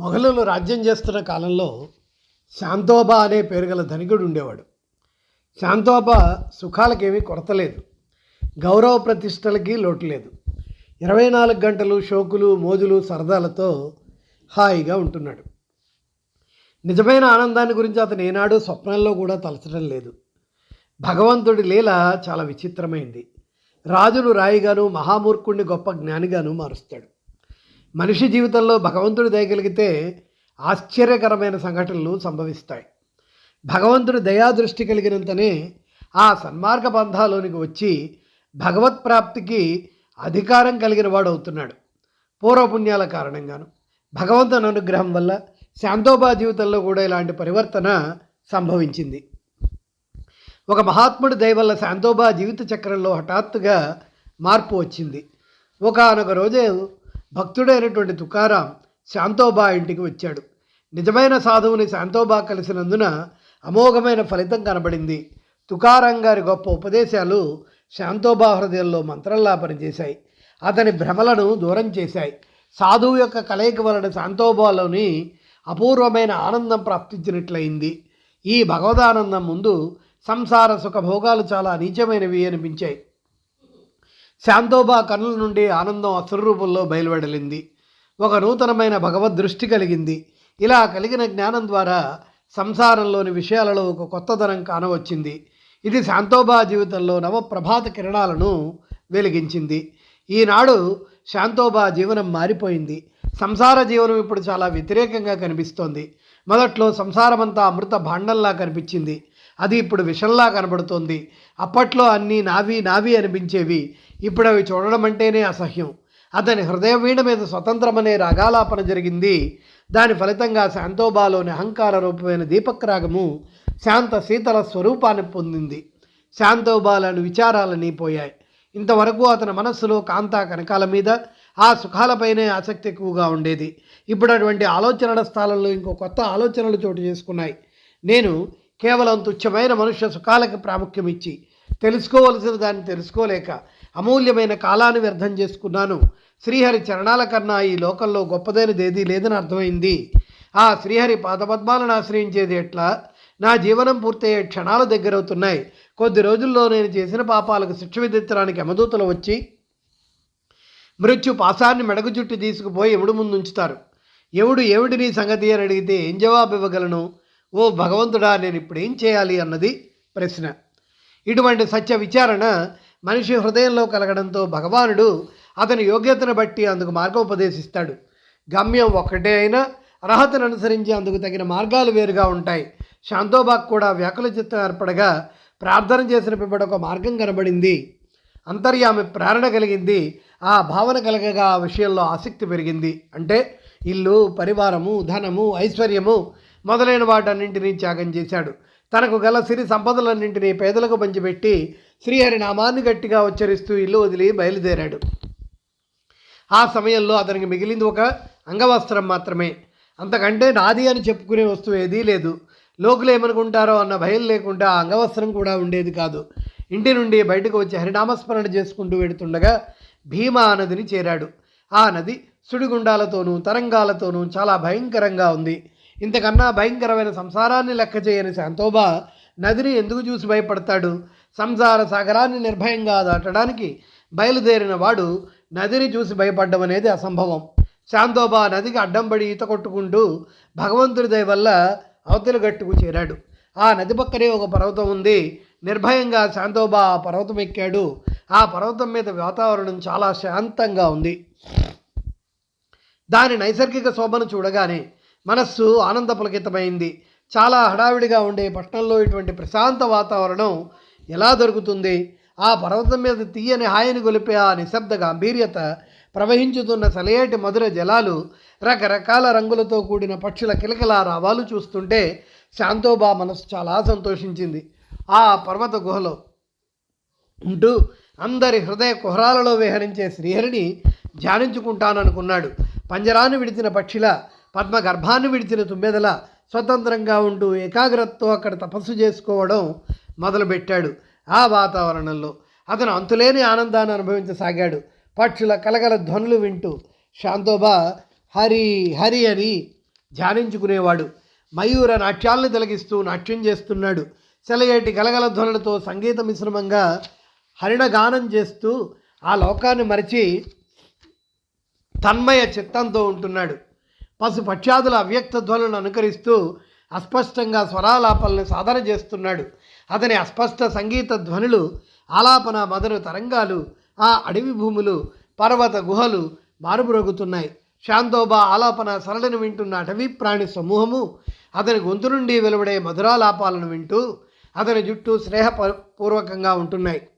మొఘలులు రాజ్యం చేస్తున్న కాలంలో శాంతోబా అనే పేరు గల ధనికుడు ఉండేవాడు. శాంతోబా సుఖాలకేమీ కొరత లేదు గౌరవ ప్రతిష్టలకి లోటు లేదు. ఇరవై నాలుగు గంటలు షోకులు మోజులు సరదాలతో హాయిగా ఉంటున్నాడు. నిజమైన ఆనందాన్ని గురించి అతను ఏనాడు స్వప్నంలో కూడా తలచడం లేదు. భగవంతుడి లీల చాలా విచిత్రమైంది. రాజును రాయిగాను మహామూర్ఖుణ్ణి గొప్ప జ్ఞానిగాను మారుస్తాడు. మనిషి జీవితంలో భగవంతుడు దయగలిగితే ఆశ్చర్యకరమైన సంఘటనలు సంభవిస్తాయి. భగవంతుడు దయాదృష్టి కలిగినంతనే ఆ సన్మార్గ బంధాలోనికి వచ్చి భగవత్ ప్రాప్తికి అధికారం కలిగిన వాడు అవుతున్నాడు. పూర్వపుణ్యాల కారణంగాను భగవంతుని అనుగ్రహం వల్ల శాంతోబా జీవితంలో కూడా ఇలాంటి పరివర్తన సంభవించింది. ఒక మహాత్ముడి దయ వల్ల శాంతోబా జీవిత చక్రంలో హఠాత్తుగా మార్పు వచ్చింది. ఒకనొక రోజు భక్తుడైనటువంటి తుకారాం శాంతోబా ఇంటికి వచ్చాడు. నిజమైన సాధువుని శాంతోబా కలిసినందున అమోఘమైన ఫలితం కనబడింది. తుకారాం గారి గొప్ప ఉపదేశాలు శాంతోబా హృదయంలో మంత్రంలా పనిచేశాయి. అతని భ్రమలను దూరం చేశాయి. సాధువు యొక్క కలయిక వలన శాంతోబాలోని అపూర్వమైన ఆనందం ప్రాప్తించినట్లయింది. ఈ భగవదానందం ముందు సంసార సుఖ భోగాలు చాలా నీచమైనవి అనిపించాయి. శాంతోబా కన్నుల నుండి ఆనందం అసుర రూపంలో బయలువెడలింది. ఒక నూతనమైన భగవద్ దృష్టి కలిగింది. ఇలా కలిగిన జ్ఞానం ద్వారా సంసారంలోని విషయాలలో ఒక కొత్తదనం కానవచ్చింది. ఇది శాంతోబా జీవితంలో నవప్రభాత కిరణాలను వెలిగించింది. ఈనాడు శాంతోబా జీవనం మారిపోయింది. సంసార జీవనం ఇప్పుడు చాలా వ్యతిరేకంగా కనిపిస్తోంది. మొదట్లో సంసారమంతా అమృత భాండంలా కనిపించింది. అది ఇప్పుడు విషంలా కనబడుతోంది. అప్పట్లో అన్నీ నావి నావి అనిపించేవి. ఇప్పుడు అవి చూడడం అంటేనే అసహ్యం. అతని హృదయ వీణ మీద స్వతంత్రమనే రాగాలాపన జరిగింది. దాని ఫలితంగా శాంతోబాలోని అహంకార రూపమైన దీపక్రాగము శాంత శీతల స్వరూపాన్ని పొందింది. శాంతోబాలను విచారాలని పోయాయి. ఇంతవరకు అతని మనస్సులో కాంతా కనకాల మీద ఆ సుఖాలపైనే ఆసక్తి ఎక్కువగా ఉండేది. ఇప్పుడు అటువంటి ఆలోచనల స్థానంలో ఇంకో కొత్త ఆలోచనలు చోటు చేసుకున్నాయి. నేను కేవలం తుచ్చమైన మనుష్య సుఖాలకు ప్రాముఖ్యం ఇచ్చి తెలుసుకోవలసిన దాన్ని తెలుసుకోలేక అమూల్యమైన కాలాన్ని వ్యర్థం చేసుకున్నాను. శ్రీహరి చరణాల కన్నా ఈ లోకంలో గొప్పదైనది ఏదీ లేదని అర్థమైంది. ఆ శ్రీహరి పాదపద్మాలను ఆశ్రయించేది ఎట్లా? నా జీవనం పూర్తయ్యే క్షణాలు దగ్గరవుతున్నాయి. కొద్ది రోజుల్లో నేను చేసిన పాపాలకు శిక్ష విధించడానికి యమదూతలు వచ్చి మృత్యు పాసాన్ని మెడకు చుట్టి తీసుకుపోయి ఎముడు ముందు ఉంచుతారు ఎవడు ఏమిటి నీ సంగతి అని అడిగితే ఏం జవాబు ఇవ్వగలను ఓ భగవంతుడా నేను ఇప్పుడు ఏం చేయాలి అన్నది ప్రశ్న. ఇటువంటి సత్య విచారణ మనిషి హృదయంలో కలగడంతో భగవానుడు అతని యోగ్యతను బట్టి అందుకు మార్గోపదేశిస్తాడు. గమ్యం ఒక్కటే అయినా అర్హతను అనుసరించి అందుకు తగిన మార్గాలు వేరుగా ఉంటాయి. శాంతోబాగ్ కూడా వ్యాకుల చిత్తం ఏర్పడగా ప్రార్థన చేసిన పిమ్మట ఒక మార్గం కనబడింది. అంతర్యామి ప్రేరణ కలిగింది. ఆ భావన కలగగా ఆ విషయంలో ఆసక్తి పెరిగింది. అంటే ఇల్లు పరివారము ధనము ఐశ్వర్యము మొదలైన వాటన్నింటినీ త్యాగం చేశాడు. తనకు గల సిరి సంపదలన్నింటినీ పేదలకు పంచిపెట్టి శ్రీహరి నామాన్ని గట్టిగా ఉచ్చరిస్తూ ఇల్లు వదిలి బయలుదేరాడు. ఆ సమయంలో అతనికి మిగిలింది ఒక అంగవస్త్రం మాత్రమే. అంతకంటే నాది అని చెప్పుకునే వస్తువు ఏదీ లేదు. లోకులు ఏమనుకుంటారో అన్న భయం లేకుండా ఆ అంగవస్త్రం కూడా ఉండేది కాదు. ఇంటి నుండి బయటకు వచ్చి హరినామస్మరణ చేసుకుంటూ వెడుతుండగా భీమా నదిని చేరాడు. ఆ నది సుడిగుండాలతోనూ తరంగాలతోనూ చాలా భయంకరంగా ఉంది. ఇంతకన్నా భయంకరమైన సంసారాన్ని లెక్క చేయని శాంతోబా నదిని ఎందుకు చూసి భయపడతాడు? సంసార సాగరాన్ని నిర్భయంగా దాటడానికి బయలుదేరిన వాడు నదిని చూసి భయపడడం అనేది అసంభవం. శాంతోబా నదికి అడ్డంబడి ఈత కొట్టుకుంటూ భగవంతుడి దయ వల్ల అవతల గట్టుకు చేరాడు. ఆ నది పక్కనే ఒక పర్వతం ఉంది. నిర్భయంగా శాంతోబా ఆ పర్వతం ఎక్కాడు. ఆ పర్వతం మీద వాతావరణం చాలా శాంతంగా ఉంది. దాని నైసర్గిక శోభను చూడగానే మనస్సు ఆనంద పులకితమైంది చాలా హడావిడిగా ఉండే పట్టణంలో ఇటువంటి ప్రశాంత వాతావరణం ఎలా దొరుకుతుంది? ఆ పర్వతం మీద తీయని హాయిని గొలిపే ఆ నిశ్శబ్ద గాంభీర్యత ప్రవహించుతున్న సలయేటి మధుర జలాలు రకరకాల రంగులతో కూడిన పక్షుల కిలకల రావాలు చూస్తుంటే శాంతోబా మనసు చాలా సంతోషించింది. ఆ పర్వత గుహలో ఉంటూ అందరి హృదయ కుహరాలలో విహరించే శ్రీహరిని ధ్యానించుకుంటాననుకున్నాడు. పంజరాన్ని విడిచిన పక్షిలా పద్మ గర్భాన్ని విడిచిన తుమ్మెదల స్వతంత్రంగా ఉంటూ ఏకాగ్రతతో అక్కడ తపస్సు చేసుకోవడం మొదలుపెట్టాడు ఆ వాతావరణంలో. అతను అంతులేని ఆనందాన్ని అనుభవించసాగాడు. పక్షుల కలగల ధ్వనులు వింటూ శాంతోబా హరి హరి అని ధ్యానించుకునేవాడు. మయూర నాట్యాలను తిలగిస్తూ నాట్యం చేస్తున్నాడు. సెలయేటి గలగల ధ్వనులతో సంగీత మిశ్రమంగా హరిణగానం చేస్తూ ఆ లోకాన్ని మరిచి తన్మయ చిత్తంతో ఉంటున్నాడు. పశు పక్షాదుల అవ్యక్త ధ్వనులను అనుకరిస్తూ అస్పష్టంగా స్వరాలాపల్ని సాధన చేస్తున్నాడు. అతని అస్పష్ట సంగీత ధ్వనులు ఆలాపన మదరు తరంగాలు ఆ అడవి భూములు పర్వత గుహలు మారుమ్రోగుతున్నాయి. శాంతోబా ఆలాపన సరళను వింటున్న అటవీ ప్రాణి సమూహము అతని గొంతు నుండి వెలువడే మధురాలాపాలను వింటూ అతని జుట్టు స్నేహపూర్వకంగా ఉంటున్నాయి.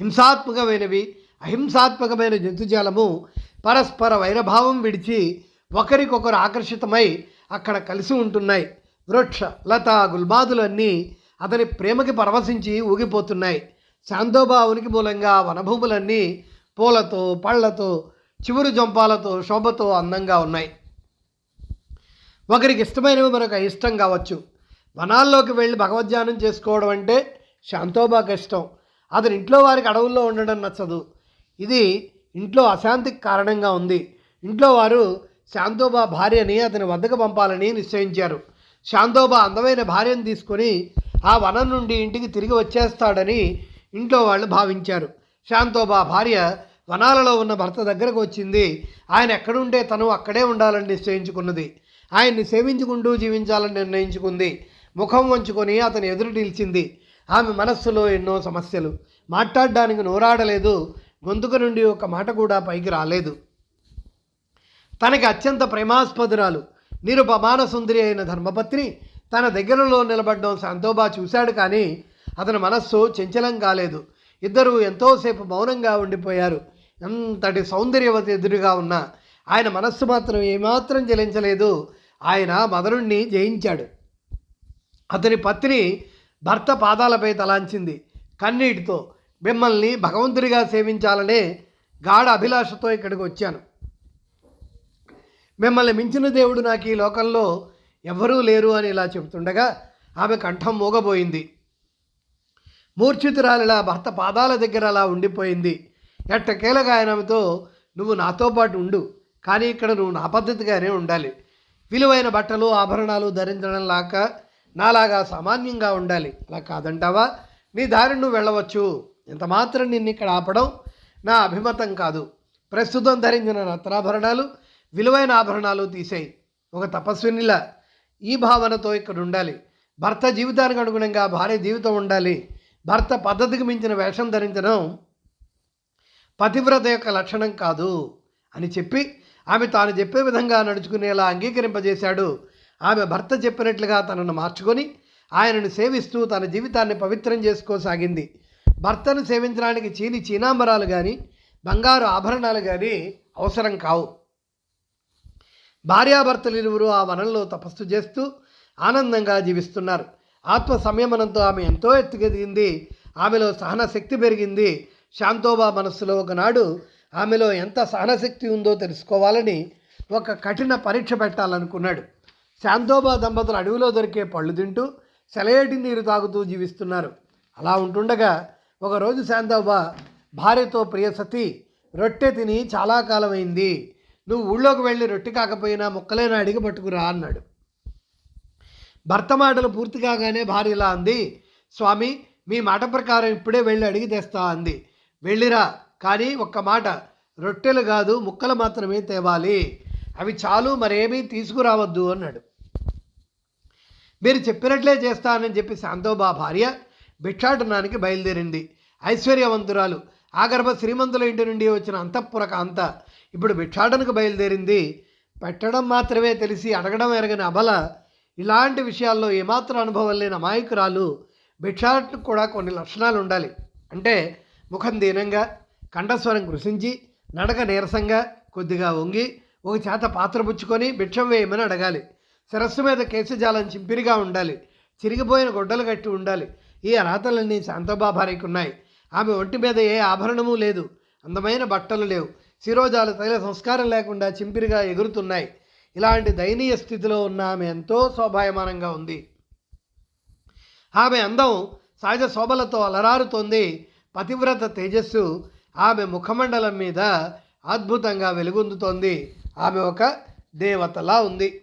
హింసాత్మకమైనవి అహింసాత్మకమైన జంతుజాలము పరస్పర వైరభావం విడిచి ఒకరికొకరు ఆకర్షితమై అక్కడ కలిసి ఉంటున్నాయి. వృక్ష లత గుల్బాదులన్నీ అతని ప్రేమకి పరవశించి ఊగిపోతున్నాయి. శాంతోబా ఉనికి మూలంగా వనభూములన్నీ పూలతో పళ్ళతో చివురు జంపాలతో శోభతో అందంగా ఉన్నాయి. ఒకరికి ఇష్టమైనవి మరొక ఇష్టం కావచ్చు. వనాల్లోకి వెళ్ళి భగవద్ధ్యానం చేసుకోవడం అంటే శాంతోబాకి ఇష్టం. అతని ఇంట్లో వారికి అడవుల్లో ఉండడం నచ్చదు. ఇది ఇంట్లో అశాంతికి కారణంగా ఉంది. ఇంట్లో వారు శాంతోబా భార్యని అతని వద్దకు పంపాలని నిశ్చయించారు. శాంతోబా అందమైన భార్యను తీసుకొని ఆ వనం నుండి ఇంటికి తిరిగి వచ్చేస్తాడని ఇంట్లో వాళ్ళు భావించారు. శాంతోబా భార్య వనాలలో ఉన్న భర్త దగ్గరకు వచ్చింది. ఆయన ఎక్కడుంటే తను అక్కడే ఉండాలని నిశ్చయించుకున్నది. ఆయన్ని సేవించుకుంటూ జీవించాలని నిర్ణయించుకుంది. ముఖం వంచుకొని అతని ఎదురు నిలిచింది. ఆమె మనస్సులో ఎన్నో సమస్యలు. మాట్లాడడానికి నోరాడలేదు. గొంతుక నుండి ఒక మాట కూడా పైకి రాలేదు. తనకి అత్యంత ప్రేమాస్పదురాలు నిరుపమాన సుందరి అయిన ధర్మపత్ని. తన దగ్గరలో నిలబడడం శాంతోబా చూశాడు కానీ అతని మనస్సు చంచలం కాలేదు. ఇద్దరూ ఎంతోసేపు మౌనంగా ఉండిపోయారు. ఎంతటి సౌందర్యవతి ఎదురుగా ఉన్న ఆయన మనస్సు మాత్రం ఏమాత్రం చెలించలేదు. ఆయన మదరుణ్ణి జయించాడు. అతని పత్ని భర్త పాదాలపై తలాంచింది. కన్నీటితో మిమ్మల్ని భగవంతుడిగా సేవించాలనే గాఢ అభిలాషతో ఇక్కడికి వచ్చాను. మిమ్మల్ని మించిన దేవుడు నాకు ఈ లోకంలో ఎవ్వరూ లేరు అని ఇలా చెబుతుండగా ఆమె కంఠం మూగబోయింది. మూర్ఛితురాలిలా భర్త పాదాల దగ్గర అలా ఉండిపోయింది. ఎట్టకేలగా ఆయన ఆమెతో నువ్వు నాతో పాటు ఉండు కానీ ఇక్కడ నువ్వు నా పద్ధతిగానే ఉండాలి. విలువైన బట్టలు ఆభరణాలు ధరించడం లాక నాలాగా సామాన్యంగా ఉండాలి. అలా కాదంటావా? నీ దారిని నువ్వు వెళ్ళవచ్చు. ఇంతమాత్రం నిన్ను ఇక్కడ ఆపడం నా అభిమతం కాదు. ప్రస్తుతం ధరించిన రత్నాభరణాలు విలువైన ఆభరణాలు తీసేయి. ఒక తపస్వినిలా ఈ భావనతో ఇక్కడ ఉండాలి భర్త జీవితానికి అనుగుణంగా భార్య జీవితం ఉండాలి. భర్త పద్ధతికి మించిన వేషం ధరించడం పతివ్రత యొక్క లక్షణం కాదు అని చెప్పి ఆమె తాను చెప్పే విధంగా నడుచుకునేలా అంగీకరింపజేశాడు. ఆమె భర్త చెప్పినట్లుగా తనను మార్చుకొని ఆయనను సేవిస్తూ తన జీవితాన్ని పవిత్రం చేసుకోసాగింది. భర్తను సేవించడానికి చీని చీనాంబరాలు కానీ బంగారు ఆభరణాలు కానీ అవసరం కావు. భార్యాభర్తలు ఇరువురు ఆ వనంలో తపస్సు చేస్తూ ఆనందంగా జీవిస్తున్నారు. ఆత్మ సంయమనంతో ఆమె ఎంతో ఎత్తుకెదిగింది. ఆమెలో సహనశక్తి పెరిగింది. శాంతోబా మనస్సులో ఒకనాడు ఆమెలో ఎంత సహనశక్తి ఉందో తెలుసుకోవాలని ఒక కఠిన పరీక్ష పెట్టాలనుకున్నాడు. శాంతోబా దంపతులు అడవిలో దొరికే పళ్ళు తింటూ సెలయేటి నీరు తాగుతూ జీవిస్తున్నారు. అలా ఉంటుండగా ఒకరోజు శాంతోబా భార్యతో ప్రియసతి రొట్టె తిని చాలా కాలమైంది. నువ్వు ఊళ్ళోకి వెళ్ళి రొట్టె కాకపోయినా ముక్కలైన అడిగి పట్టుకురా అన్నాడు. భర్త మాటలు పూర్తి కాగానే భార్య ఇలా అంది స్వామి మీ మాట ప్రకారం ఇప్పుడే వెళ్ళి అడిగి తెస్తా అంది. వెళ్ళిరా కానీ ఒక్క మాట రొట్టెలు కాదు ముక్కలు మాత్రమే తేవాలి. అవి చాలు మరేమీ తీసుకురావద్దు అన్నాడు. మీరు చెప్పినట్లే చేస్తానని చెప్పి శాంతోబా భార్య భిక్షాటనానికి బయలుదేరింది. ఐశ్వర్యవంతురాలు ఆగర్భ శ్రీమంతుల ఇంటి నుండి వచ్చిన అంతఃపుర కాంత ఇప్పుడు భిక్షాటనకు బయలుదేరింది. పెట్టడం మాత్రమే తెలిసి అడగడం ఎరగని అబల ఇలాంటి విషయాల్లో ఏమాత్రం అనుభవం లేని అమాయకురాలు భిక్షాటనకు కూడా కొన్ని లక్షణాలు ఉండాలి. అంటే ముఖం దీనంగా కంఠస్వరం కృషించి నడక నీరసంగా కొద్దిగా వంగి ఒక చేత పాత్ర పుచ్చుకొని భిక్షం వేయమని అడగాలి. శిరస్సు మీద కేశజాలం చింపిరిగా ఉండాలి. చిరిగిపోయిన గొడ్డలు కట్టి ఉండాలి. ఈ అర్హతలన్నీ శాంతబాబారికి ఉన్నాయి ఆమె ఒంటి మీద ఏ ఆభరణము లేదు. అందమైన బట్టలు లేవు. శిరోజాలు తైల సంస్కారం లేకుండా చింపిరిగా ఎగురుతున్నాయి. ఇలాంటి దయనీయ స్థితిలో ఉన్న ఆమె ఎంతో శోభాయమానంగా ఉంది. ఆమె అందం సహజ శోభలతో అలరారుతోంది. పతివ్రత తేజస్సు ఆమె ముఖమండలం మీద అద్భుతంగా వెలుగొందుతోంది. ఆమె ఒక దేవతలా ఉంది.